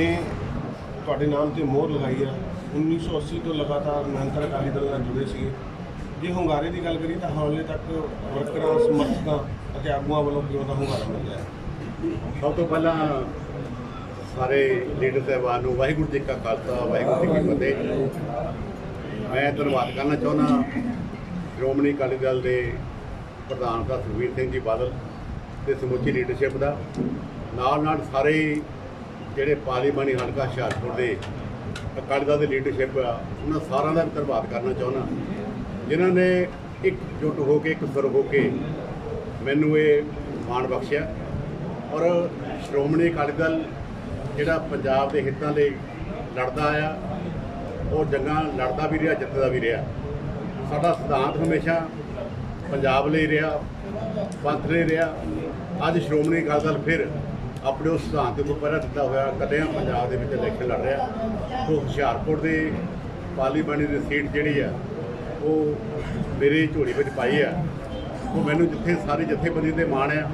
ਨੇ ਤੁਹਾਡੇ ਨਾਮ ਤੇ ਮੋਹਰ ਲਗਾਈ ਆ। 1980 ਤੋਂ ਲਗਾਤਾਰ ਨਿਰੰਤਰ ਅਕਾਲੀ ਦਲ ਨਾਲ ਜੁੜੇ ਸੀਗੇ। ਜੇ ਹੁੰਗਾਰੇ ਦੀ ਗੱਲ ਕਰੀਏ ਤਾਂ ਹਾਲੇ ਤੱਕ ਵਰਕਰਾਂ, ਸਮਰਥਕਾਂ ਅਤੇ ਆਗੂਆਂ ਵੱਲੋਂ ਕਿਉਂ ਦਾ ਹੁੰਗਾਰਾ ਮਿਲ ਰਿਹਾ ਹੈ ਸਭ ਤੋਂ ਪਹਿਲਾਂ ਸਾਰੇ ਲੀਡਰ ਸਾਹਿਬਾਨ ਨੂੰ ਵਾਹਿਗੁਰੂ ਜੀ ਕਾ ਖਾਲਸਾ, ਵਾਹਿਗੁਰੂ ਜੀ ਕੀ ਫਤਿਹ। ਮੈਂ ਧੰਨਵਾਦ ਕਰਨਾ ਚਾਹੁੰਦਾ ਸ਼੍ਰੋਮਣੀ ਅਕਾਲੀ ਦਲ ਦੇ ਪ੍ਰਧਾਨ ਦਾ ਸੁਖਬੀਰ ਸਿੰਘ ਜੀ ਬਾਦਲ ਤੇ ਸਮੁੱਚੀ ਲੀਡਰਸ਼ਿਪ ਦਾ। ਨਾਲ ਨਾਲ ਸਾਰੇ ਜਿਹੜੇ ਪਾਰਲੀਮਾਨੀ ਹਲਕਾ ਹੁਸ਼ਿਆਰਪੁਰ ਦੇ ਅਕਾਲੀ ਦਲ ਦੀ ਲੀਡਰਸ਼ਿਪ ਆ, ਉਹਨਾਂ ਸਾਰਿਆਂ ਦਾ ਧੰਨਵਾਦ ਕਰਨਾ ਚਾਹੁੰਦਾ। ਜਿਨ੍ਹਾਂ ਨੇ ਇੱਕ ਇਕਜੁੱਟ ਹੋ ਕੇ, ਇੱਕ ਸੁਰ ਹੋ ਕੇ ਮੈਨੂੰ ਇਹ ਮਾਣ ਬਖਸ਼ਿਆ। ਔਰ ਸ਼੍ਰੋਮਣੀ ਅਕਾਲੀ ਦਲ ਜਿਹੜਾ ਪੰਜਾਬ ਦੇ ਹਿੱਤਾਂ ਲਈ ਲੜਦਾ ਆਇਆ ਉਹ ਜੰਗਾਂ ਲੜਦਾ ਵੀ ਰਿਹਾ, ਜਿੱਤਦਾ ਵੀ ਰਿਹਾ। ਸਾਡਾ ਸਿਧਾਂਤ ਹਮੇਸ਼ਾ ਪੰਜਾਬ ਲਈ ਰਿਹਾ, ਪੰਥ ਲਈ ਰਿਹਾ। ਅੱਜ ਸ਼੍ਰੋਮਣੀ ਅਕਾਲੀ ਦਲ ਫਿਰ ਆਪਣੇ ਉਸ ਸਿਧਾਂਤ ਨੂੰ ਪਹਿਰਾ ਦਿੱਤਾ ਹੋਇਆ ਕਦੇ ਪੰਜਾਬ ਦੇ ਵਿੱਚ ਇਲੈਕਸ਼ਨ ਲੜ ਰਿਹਾ। ਸੋ ਹੁਸ਼ਿਆਰਪੁਰ ਦੇ ਪਾਰਲੀਮਾਨੀ ਦੀ ਸੀਟ ਜਿਹੜੀ ਆ, ਉਹ ਮੇਰੇ ਝੋਲੀ ਵਿੱਚ ਪਾਈ ਆ। ਉਹ ਮੈਨੂੰ ਜਿੱਥੇ ਸਾਰੇ ਜਥੇਬੰਦੀ ਤੇ ਮਾਣ ਆ,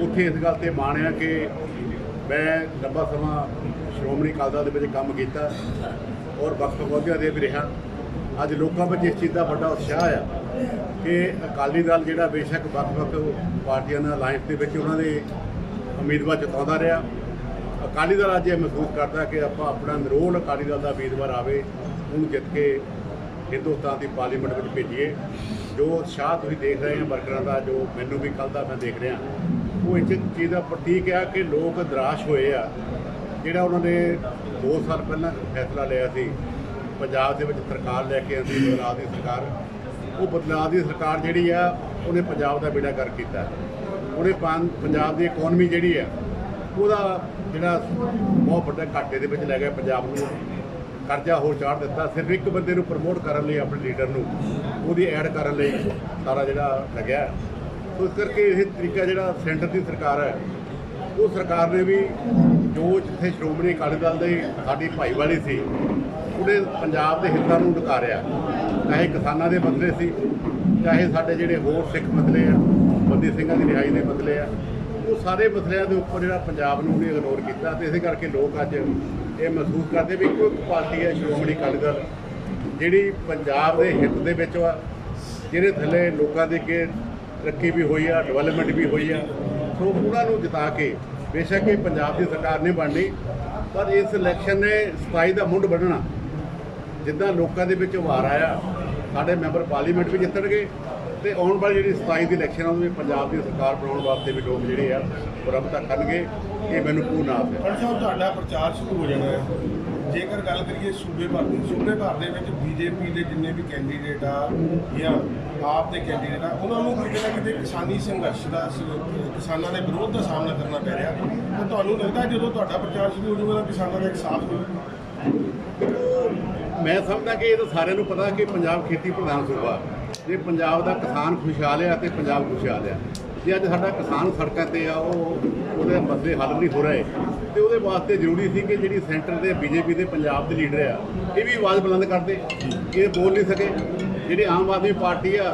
ਉੱਥੇ ਇਸ ਗੱਲ ਤੇ ਮਾਣ ਆ ਕਿ ਮੈਂ ਲੰਬਾ ਸਮਾਂ ਸ਼੍ਰੋਮਣੀ ਅਕਾਲੀ ਦਲ ਦੇ ਵਿੱਚ ਕੰਮ ਕੀਤਾ ਔਰ ਵਕਤ ਅਹੁਦਿਆਂ ਦੇ ਵੀ ਰਿਹਾ। ਅੱਜ ਲੋਕਾਂ ਵਿੱਚ ਇਸ ਚੀਜ਼ ਦਾ ਵੱਡਾ ਉਤਸ਼ਾਹ ਆ ਕਿ ਅਕਾਲੀ ਦਲ ਜਿਹੜਾ ਬੇਸ਼ੱਕ ਵੱਖ-ਵੱਖ ਪਾਰਟੀਆਂ ਨਾਲ ਅਲਾਈਅੰਸ ਦੇ ਵਿੱਚ ਉਹਨਾਂ ਦੇ ਉਮੀਦਵਾਰ ਜਿਤਾਉਂਦਾ ਰਿਹਾ। ਅਕਾਲੀ ਦਲ ਅੱਜ ਇਹ ਮਹਿਸੂਸ ਕਰਦਾ ਕਿ ਆਪਾਂ ਆਪਣਾ ਨਿਰੋਲ ਅਕਾਲੀ ਦਲ ਦਾ ਉਮੀਦਵਾਰ ਆਵੇ, ਉਹਨੂੰ ਜਿੱਤ ਕੇ ਹਿੰਦੁਸਤਾਨ ਦੀ ਪਾਰਲੀਮੈਂਟ ਵਿੱਚ ਭੇਜੀਏ। ਜੋ ਉਤਸ਼ਾਹ ਤੁਸੀਂ ਦੇਖ ਰਹੇ ਹੋ ਵਰਕਰਾਂ ਦਾ, ਜੋ ਮੈਨੂੰ ਵੀ ਕੱਲ ਦਾ ਮੈਂ ਦੇਖ ਰਿਹਾ। ਉਹ ਇੱਕ ਚੀਜ਼ ਦਾ ਪ੍ਰਤੀਕ ਆ ਕਿ ਲੋਕ ਨਿਰਾਸ਼ ਹੋਏ ਆ। ਜਿਹੜਾ ਉਹਨਾਂ ਨੇ 2 ਸਾਲ ਪਹਿਲਾਂ ਫੈਸਲਾ ਲਿਆ ਸੀ, ਪੰਜਾਬ ਦੇ ਵਿੱਚ ਸਰਕਾਰ ਲੈ ਕੇ ਆਂਦੀ, ਬਦਲਾਅ ਦੀ ਸਰਕਾਰ, ਉਹ ਬਦਲਾਅ ਦੀ ਸਰਕਾਰ ਜਿਹੜੀ ਆ, ਉਹਨੇ ਪੰਜਾਬ ਦਾ ਬੇੜਾ ਕਰ ਕੀਤਾ। ਉਹਨੇ ਪੰਜਾਬ ਦੀ ਇਕਨੋਮੀ ਜਿਹੜੀ ਹੈ, ਉਹਦਾ ਜਿਹੜਾ ਬਹੁਤ ਵੱਡਾ ਘਾਟੇ ਦੇ ਵਿੱਚ ਲੈ ਗਿਆ ਪੰਜਾਬ ਨੂੰ। ਕਰਜ਼ਾ ਹੋਰ ਚਾੜ ਦਿੱਤਾ, ਸਿਰਫ ਇੱਕ ਬੰਦੇ ਨੂੰ ਪ੍ਰਮੋਟ ਕਰਨ ਲਈ, ਆਪਣੇ ਲੀਡਰ ਨੂੰ, ਉਹਦੀ ਐਡ ਕਰਨ ਲਈ ਸਾਰਾ ਜਿਹੜਾ ਲੱਗਿਆ। ਸੋ ਇਸ ਕਰਕੇ ਇਹ ਤਰੀਕਾ ਜਿਹੜਾ ਸੈਂਟਰ ਦੀ ਸਰਕਾਰ ਹੈ, ਉਹ ਸਰਕਾਰ ਨੇ ਵੀ ਜੋ ਜਿੱਥੇ ਸ਼੍ਰੋਮਣੀ ਅਕਾਲੀ ਦਲ ਦੇ ਸਾਡੀ ਭਾਈਵਾਲੀ ਸੀ, ਉਹਨੇ ਪੰਜਾਬ ਦੇ ਹਿੱਤਾਂ ਨੂੰ ਨਕਾਰਿਆ ਚਾਹੇ ਕਿਸਾਨਾਂ ਦੇ ਮਸਲੇ ਸੀ, ਚਾਹੇ ਸਾਡੇ ਜਿਹੜੇ ਹੋਰ ਸਿੱਖ ਮਸਲੇ ਆ ਬੰਦੀ ਸਿੰਘਾਂ ਦੀ ਰਿਹਾਈ ਦੇ ਮਸਲੇ ਆ। ਉਹ ਸਾਰੇ ਮਸਲਿਆਂ ਦੇ ਉੱਪਰ ਜਿਹੜਾ ਪੰਜਾਬ ਨੂੰ ਉਹਨੇ ਇਗਨੋਰ ਕੀਤਾ ਤੇ ਇਸੇ ਕਰਕੇ ਲੋਕ ਅੱਜ ਇਹ ਮਹਿਸੂਸ ਕਰਦੇ ਵੀ ਇੱਕੋ ਇੱਕ ਪਾਰਟੀ ਹੈ ਸ਼੍ਰੋਮਣੀ ਅਕਾਲੀ ਦਲ, ਜਿਹੜੀ ਪੰਜਾਬ ਦੇ ਹਿੱਤ ਦੇ ਵਿੱਚ ਆ ਜਿਹਦੇ ਥੱਲੇ ਲੋਕਾਂ ਦੇ ਅੱਗੇ ਤਰੱਕੀ ਵੀ ਹੋਈ ਆ ਡਿਵੈਲਪਮੈਂਟ ਵੀ ਹੋਈ ਆ। ਸੋ ਉਹਨਾਂ ਨੂੰ ਜਿਤਾ ਕੇ ਬੇਸ਼ੱਕ ਇਹ ਪੰਜਾਬ ਦੀ ਸਰਕਾਰ ਨਹੀਂ ਬਣਨੀ, ਪਰ ਇਸ ਇਲੈਕਸ਼ਨ ਨੇ 27 ਦਾ ਮੁੱਢ ਵੱਢਣਾ ਜਿੱਦਾਂ ਲੋਕਾਂ ਦੇ ਵਿੱਚ ਵਾਰ ਆਇਆ, ਸਾਡੇ ਮੈਂਬਰ ਪਾਰਲੀਮੈਂਟ ਵੀ ਜਿੱਤਣਗੇ ਤੇ ਆਉਣ ਵਾਲੀ ਜਿਹੜੀ 27 ਦੀ ਇਲੈਕਸ਼ਨ ਆ ਉਹਦੇ ਵਿੱਚ ਪੰਜਾਬ ਦੀ ਸਰਕਾਰ ਬਣਾਉਣ ਵਾਸਤੇ ਵੀ ਲੋਕ ਜਿਹੜੇ ਆ ਉਹ ਤੱਕ ਕਰਨਗੇ ਇਹ ਮੈਨੂੰ ਪੂਰਨ ਆਸ ਹੈ। ਪਰ ਸਾਹਿਬ ਤੁਹਾਡਾ ਪ੍ਰਚਾਰ ਸ਼ੁਰੂ ਹੋ ਜਾਣਾ ਹੈ। ਜੇਕਰ ਗੱਲ ਕਰੀਏ ਸੂਬੇ ਭਰ ਦੀ ਸੂਬੇ ਭਰ ਦੇ ਵਿੱਚ ਬੀਜੇਪੀ ਦੇ ਜਿੰਨੇ ਵੀ ਕੈਂਡੀਡੇਟ ਆ ਜਾਂ ਆਪ ਦੇ ਕੈਂਡੀਡੇਟ ਆ ਉਹਨਾਂ ਨੂੰ ਕਿਤੇ ਨਾ ਕਿਤੇ ਕਿਸਾਨੀ ਸੰਘਰਸ਼ ਦਾ ਕਿਸਾਨਾਂ ਦੇ ਵਿਰੋਧ ਦਾ ਸਾਹਮਣਾ ਕਰਨਾ ਪੈ ਰਿਹਾ। ਤਾਂ ਤੁਹਾਨੂੰ ਲੱਗਦਾ ਜਦੋਂ ਤੁਹਾਡਾ ਪ੍ਰਚਾਰ ਸ਼ੁਰੂ ਹੋ ਜਾਊਗਾ ਤਾਂ ਕਿਸਾਨਾਂ ਦਾ ਇੱਕ ਸਾਥ ਹੋਊਗਾ ਮੈਂ ਸਮਝਦਾ ਕਿ ਇਹ ਤਾਂ ਸਾਰਿਆਂ ਨੂੰ ਪਤਾ ਕਿ ਪੰਜਾਬ ਖੇਤੀ ਪ੍ਰਧਾਨ ਸੂਬਾ। ਜੇ ਪੰਜਾਬ ਦਾ ਕਿਸਾਨ ਖੁਸ਼ਹਾਲ ਆ ਤੇ ਪੰਜਾਬ ਖੁਸ਼ਹਾਲ ਆ। ਜੇ ਅੱਜ ਸਾਡਾ ਕਿਸਾਨ ਸੜਕਾਂ ਤੇ ਆ, ਉਹ ਉਹਦੇ ਮਸਲੇ ਹੱਲ ਨਹੀਂ ਹੋ ਰਹੇ। ਤੇ ਉਹਦੇ ਵਾਸਤੇ ਜ਼ਰੂਰੀ ਸੀ ਕਿ ਜਿਹੜੀ ਸੈਂਟਰ ਦੇ ਬੀਜੇਪੀ ਦੇ ਪੰਜਾਬ ਦੇ ਲੀਡਰ ਆ, ਇਹ ਵੀ ਆਵਾਜ਼ ਬੁਲੰਦ ਕਰਦੇ ਇਹ ਬੋਲ ਨਹੀਂ ਸਕੇ। ਜਿਹੜੀ ਆਮ ਆਦਮੀ ਪਾਰਟੀ ਆ,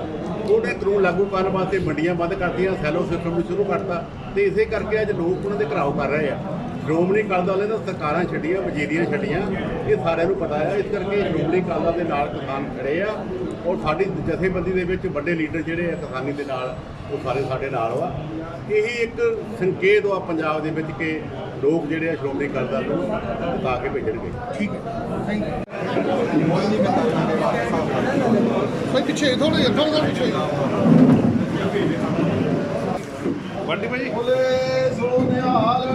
ਉਹਨੇ ਕਾਨੂੰਨ ਲਾਗੂ ਕਰਨ ਵਾਸਤੇ ਮੰਡੀਆਂ ਬੰਦ ਕਰਤੀਆਂ, ਸੈਲੋ ਸਿਸਟਮ ਨੂੰ ਸ਼ੁਰੂ ਕਰਤਾ। ਤੇ ਇਸੇ ਕਰਕੇ ਅੱਜ ਲੋਕ ਉਹਨਾਂ ਦੇ ਘਰਾਓ ਕਰ ਰਹੇ ਆ। ਸ਼੍ਰੋਮਣੀ ਅਕਾਲੀ ਦਲ ਨੇ ਤਾਂ ਸਰਕਾਰਾਂ ਛੱਡੀਆਂ ਵਜ਼ੀਰੀਆਂ ਛੱਡੀਆਂ। ਇਹ ਸਾਰਿਆਂ ਨੂੰ ਪਤਾ ਆ, ਇਸ ਕਰਕੇ ਸ਼੍ਰੋਮਣੀ ਅਕਾਲੀ ਦਲ ਦੇ ਨਾਲ ਕਿਸਾਨ ਖੜੇ ਆ। ਔਰ ਸਾਡੀ ਜਥੇਬੰਦੀ ਦੇ ਵਿੱਚ ਵੱਡੇ ਲੀਡਰ ਜਿਹੜੇ ਆ, ਕਿਸਾਨੀ ਦੇ ਨਾਲ, ਉਹ ਸਾਰੇ ਸਾਡੇ ਨਾਲ ਵਾ। ਇਹੀ ਇੱਕ ਸੰਕੇਤ ਆ ਪੰਜਾਬ ਦੇ ਵਿੱਚ ਕਿ ਲੋਕ ਜਿਹੜੇ ਆ, ਸ਼੍ਰੋਮਣੀ ਅਕਾਲੀ ਦਲ ਨੂੰ ਜਿਤਾ ਕੇ ਭੇਜਣਗੇ। ਠੀਕ ਹੈ। ਭਾਈ ਪਿੱਛੇ ਥੋੜਾ ਜਿਹਾ ਥੋੜਾ ਪਿੱਛੇ। ਬੰਟੀ ਭਾਈ। ਬੋਲੇ ਸੋ ਨਿਹਾਲ।